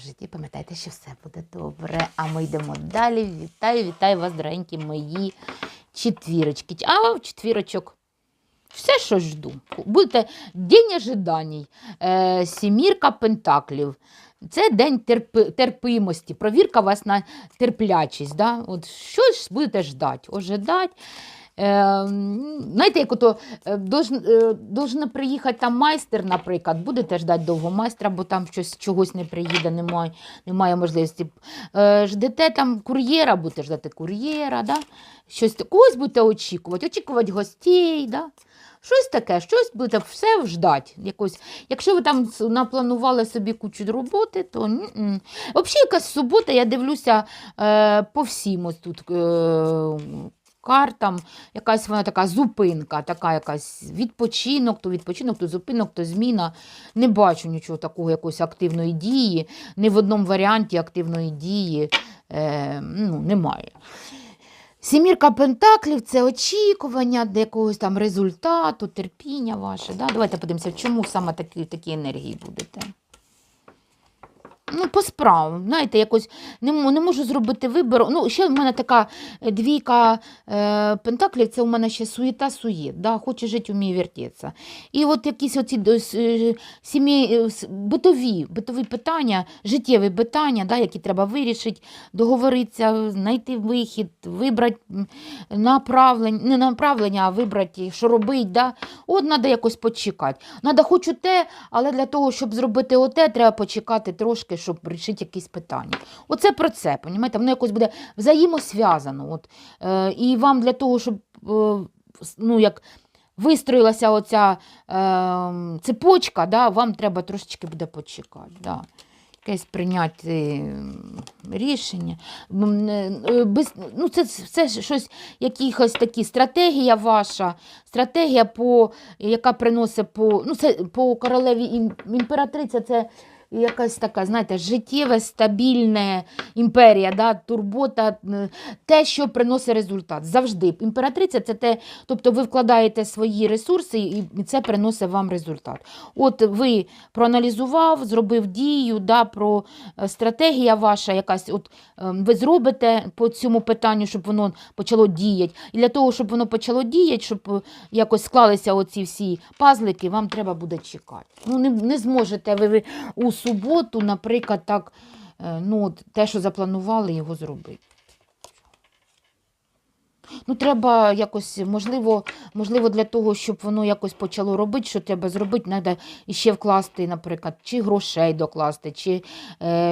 житті пам'ятайте, що все буде добре. А ми йдемо далі. Вітаю, вітаю вас, дорогенькі мої четвірочки. А четвірочок. Все, що жду. Будете день ожиданій. Е, сімірка пентаклів. Це день терпи, терпимості. Провірка вас на терплячість. Да? От щось будете ждати. Ожидати. Е, знаєте, як ото е, должен, е, приїхати там майстер, наприклад, будете ждати довго майстра, бо там щось чогось не приїде, немає, немає можливості. Е, ждете там кур'єра, будете ждати кур'єра, да? щось когось будете очікувати, очікувати гостей. Да? Щось таке, щось будете все ждати. Якось. Якщо ви там напланували собі кучу роботи, то взагалі якась субота, я дивлюся е, по всім ось тут е, картам, якась вона така зупинка, така якась відпочинок, то відпочинок, то зупинок, то зміна. Не бачу нічого такого, якоїсь активної дії, ні в одному варіанті активної дії е, ну, немає. Сімірка Пентаклів це очікування якогось там результату, терпіння ваше. Да? Давайте подивимося, чому саме такі, такі енергії будете. Ну, по справам, знаєте, якось не, м- не можу зробити вибору. Ну, ще в мене така е, двійка е, пентаклів, це у мене ще суєта суєт. Да? Хоче жити, вміє вертітися. І от якісь оці е, сім'ї, е, битові, битові питання, життєві питання, да, які треба вирішити, договоритися, знайти вихід, вибрати направлення, не направлення, а вибрати, що робити. Да? От треба якось почекати. Треба хочу те, але для того, щоб зробити оте, треба почекати трошки, щоб вирішити якісь питання. Оце про це, понімаєте? Воно якось буде взаємосв'язано. От. Е, і вам для того, щоб е, ну, як вистроїлася оця е, цепочка, да, вам треба трошечки буде почекати. Да. Якесь прийняти рішення. М, е, е, Без, ну, це все щось, якихось такі стратегія ваша, стратегія, по, яка приносить по, ну, це по королеві ім- імператриця, це якась така, знаєте, життєве, стабільне імперія, да, турбота, те, що приносить результат. Завжди. Імператриця це те, тобто ви вкладаєте свої ресурси і це приносить вам результат. От ви проаналізував, зробив дію, да, про е, стратегія ваша якась, от е, ви зробите по цьому питанню, щоб воно почало діяти. І для того, щоб воно почало діяти, щоб е, якось склалися оці всі пазлики, вам треба буде чекати. Ну, не, не зможете ви, ви у суботу, наприклад, так, е, ну, от, те, що запланували, його зробити. Ну, треба якось, можливо, можливо, для того, щоб воно якось почало робити, що треба зробити, треба іще вкласти, наприклад, чи грошей докласти, чи е,